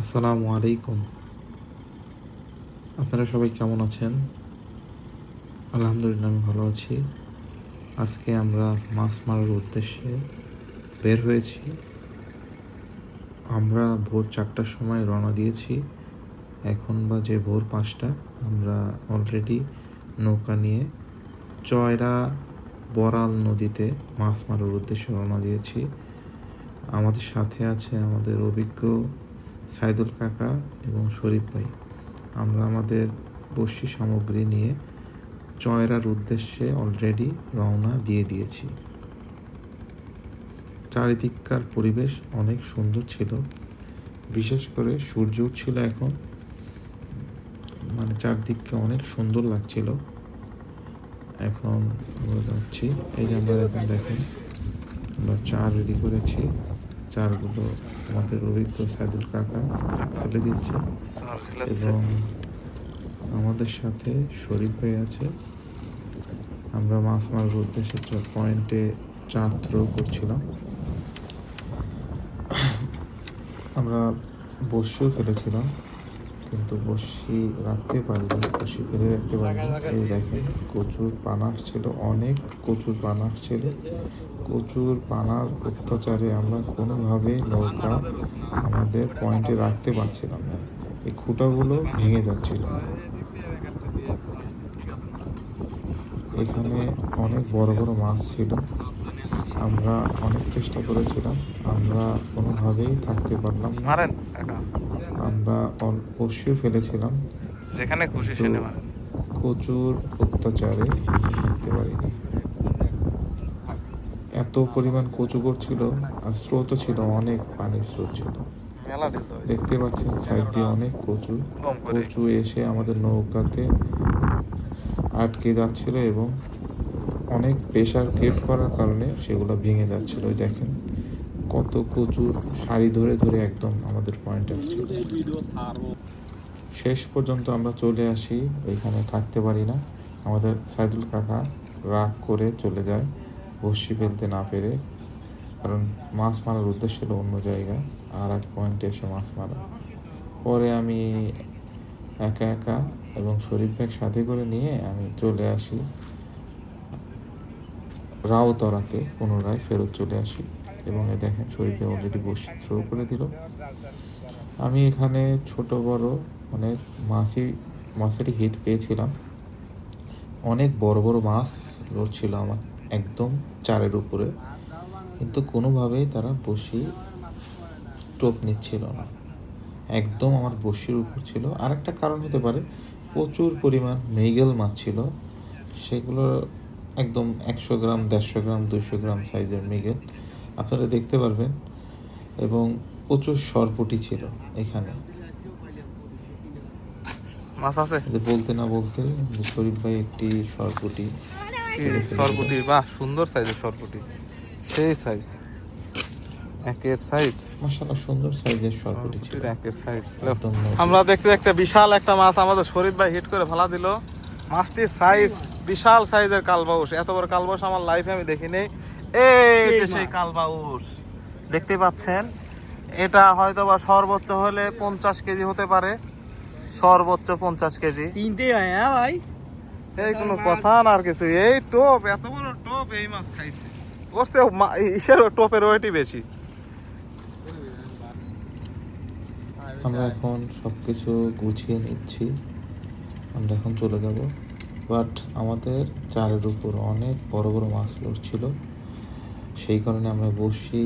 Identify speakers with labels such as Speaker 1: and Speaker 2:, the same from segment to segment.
Speaker 1: আসসালামু আলাইকুম। আপনারা সবাই কেমন আছেন? আলহামদুলিল্লাহ, আমি ভালো আছি। আজকে আমরা মাছ মারার উদ্দেশ্যে বের হয়েছি। আমরা ভোর চারটার সময় রওনা দিয়েছি। এখন বাজে ভোর পাঁচটা। আমরা অলরেডি নৌকা নিয়ে চয়রা বরাল নদীতে মাছ মারার উদ্দেশ্যে রওনা দিয়েছি। আমাদের সাথে আছে আমাদের অভিজ্ঞ সাইদুল কাকা এবং শরীফ ভাই। আমরা আমাদের বসি সামগ্রী নিয়ে চয়রার উদ্দেশ্যে অলরেডি রওনা দিয়ে দিয়েছি। চারিদিককার পরিবেশ অনেক সুন্দর ছিল। বিশেষ করে সূর্য উঠছিল এখন। মানে চারদিককে অনেক সুন্দর লাগছিল। এখন আমরা যাচ্ছি। এই যে আমরা এখন দেখেন। আমরা চার রেডি করেছি। চারগুলো আমাদের অভিজ্ঞ সাইদুল কাকা তুলে দিচ্ছে। এবং আমাদের সাথে শরীফ হয়ে আছে। আমরা মাছ মারার উদ্দেশ্যে পয়েন্টে চার থ্রো করছিলাম। আমরা বসিও ফেলেছিলাম কিন্তু বসি রাখতে পারিনি বসি ফেলে রাখতে পারিনি। এই দেখেন, কচুর পানাস ছিল অনেক কচুর পানাস ছিল কচুর পানার অত্যাচারে আমরা কোনোভাবে নৌকা আমাদের পয়েন্টে রাখতে পারছিলাম না। এই খুঁটাগুলো ভেঙে যাচ্ছিল। এখানে অনেক বড় বড় মাছ ছিল। আমরা অনেক চেষ্টা করেছিলাম আমরা কোনোভাবেই থাকতে পারলাম
Speaker 2: মারেন
Speaker 1: আমরা অবশ্যই ফেলেছিলাম
Speaker 2: যেখানে খুশি মারেন।
Speaker 1: প্রচুর অত্যাচারে থাকতে পারিনি। এত পরিমাণ কচু ছিল আর স্রোতও ছিল অনেক পানির স্রোত ছিল। দেখতে পাচ্ছেন সাইড দিয়ে অনেক কচু। কচু এসে আমাদের নৌকাতে আটকে যাচ্ছিল এবং অনেক প্রেশার ক্রিয়েট করার কারণে সেগুলো ভেঙে যাচ্ছিল। দেখেন কত প্রচুর শাড়ি ধরে ধরে একদম আমাদের পয়েন্ট আসছিল শেষ পর্যন্ত আমরা চলে আসি, ওইখানে থাকতে পারি না। আমাদের সাইদুল কাকা রাগ করে চলে যায়, বসি ফেলতে না পেরে। কারণ মাছ মারার উদ্দেশ্য ছিল অন্য জায়গা, আর এক পয়েন্টে এসে মাছ মারা। পরে আমি একা একা এবং শরীফ ব্যাগ সাথে করে নিয়ে আমি চলে আসি। রাওতরাতে পুনরায় ফেরত চলে আসি এবং এ দেখেন শরীফে অলরেডি বসে থ্রো করে দিল। আমি এখানে ছোট বড় অনেক মাছই মাছেরই হিট পেয়েছিলাম। অনেক বড় বড় মাছ ছিল আমার একদম চারের উপরে। কিন্তু কোনোভাবেই তারা বসি টোপ নিচ্ছিল না। একদম আমার বসির উপর ছিল। আর একটা কারণ হতে পারে, প্রচুর পরিমাণ মৃগেল মাছ ছিল। সেগুলো একদম একশো গ্রাম দেড়শো গ্রাম দুশো গ্রাম সাইজের মৃগেল আপনারা দেখতে পারবেন এবং প্রচুর সরপুটি ছিল এখানে।
Speaker 2: মাছ আছে?
Speaker 1: বলতে না বলতে শরীফ ভাই একটি সরপুটি
Speaker 2: সরপুটি? বাহ সুন্দর সাইজের সরপুটি। সেই সাইজ একের সাইজ
Speaker 1: মাসাল্লাহ সুন্দর সাইজের সরপুটি ছিল।
Speaker 2: একের সাইজ আমরা দেখতে দেখতে বিশাল একটা মাছ আমাদের শরীফ ভাই হিট করে ফেলা দিল। মাছটির সাইজ বিশাল সাইজের কালবাউস। এত বড় কালবাউস আমার লাইফে আমি দেখিনি। এই যে সেই কালবাউস দেখতে পাচ্ছেন? এটা হয়তো বা সর্বোচ্চ হলে পঞ্চাশ কেজি হতে পারে। সর্বোচ্চ পঞ্চাশ কেজি।
Speaker 3: চিনতে হয় হ্যাঁ ভাই।
Speaker 2: এই কোনো কথা না আর কিছু। এই টোপ এত বড় টোপ এই মাছ খাইছে। ওর মা- ইসের টোপের ওয়েটই বেশি।
Speaker 1: আমরা এখন সব কিছু গুছিয়ে নিচ্ছি। আমরা এখন চলে যাব। বাট আমাদের চারের উপর অনেক বড় বড় মাছ ছিল সেই কারণে আমরা বসি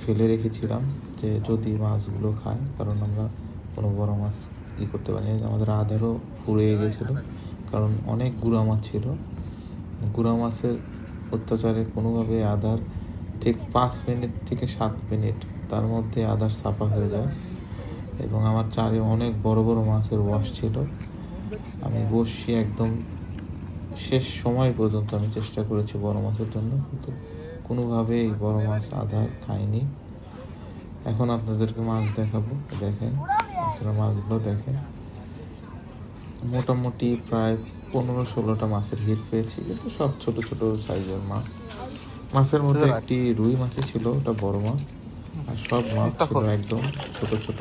Speaker 1: ফেলে রেখেছিলাম যে যদি মাছগুলো খায়, কারণ আমরা কোনো বড় মাছ ই করতে পারিনি আমাদের আধারও ফুরিয়ে গেছিল, কারণ অনেক গুঁড়া মাছ ছিল। গুঁড়া মাছের অত্যাচারে কোনোভাবে আধার ঠিক পাঁচ মিনিট থেকে সাত মিনিট তার মধ্যে আধার সাফা হয়ে যায়। এবং আমার চারে অনেক বড় বড় মাছের ওয়াশ ছিল। আমি বসি একদম শেষ সময় পর্যন্ত আমি চেষ্টা করেছি বড় মাছের জন্য কিন্তু কোনোভাবেই বড় মাছ আধা খাইনি। এখন আপনাদেরকে মাছ দেখাবো দেখেন আপনারা মাছগুলো দেখেন। মোটামুটি প্রায় পনেরো ষোলোটা মাছের হিট পেয়েছি কিন্তু সব ছোট ছোট সাইজের মাছ। মাছের মধ্যে একটি রুই মাছই ছিল ওটা বড় মাছ আর সব মাছ ছিল একদম ছোট ছোট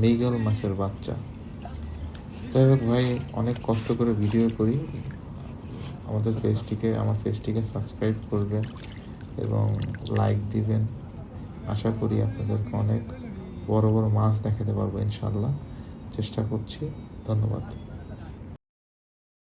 Speaker 1: মৃগেল মাছের বাচ্চা। যাই হোক ভাই অনেক কষ্ট করে ভিডিও করি আমাদের পেজটিকে আমার পেজটিকে সাবস্ক্রাইব করবেন এবং লাইক দিবেন। আশা করি আপনাদেরকে অনেক বড় বড় মাছ দেখাতে পারব ইনশাল্লাহ চেষ্টা করছি। ধন্যবাদ।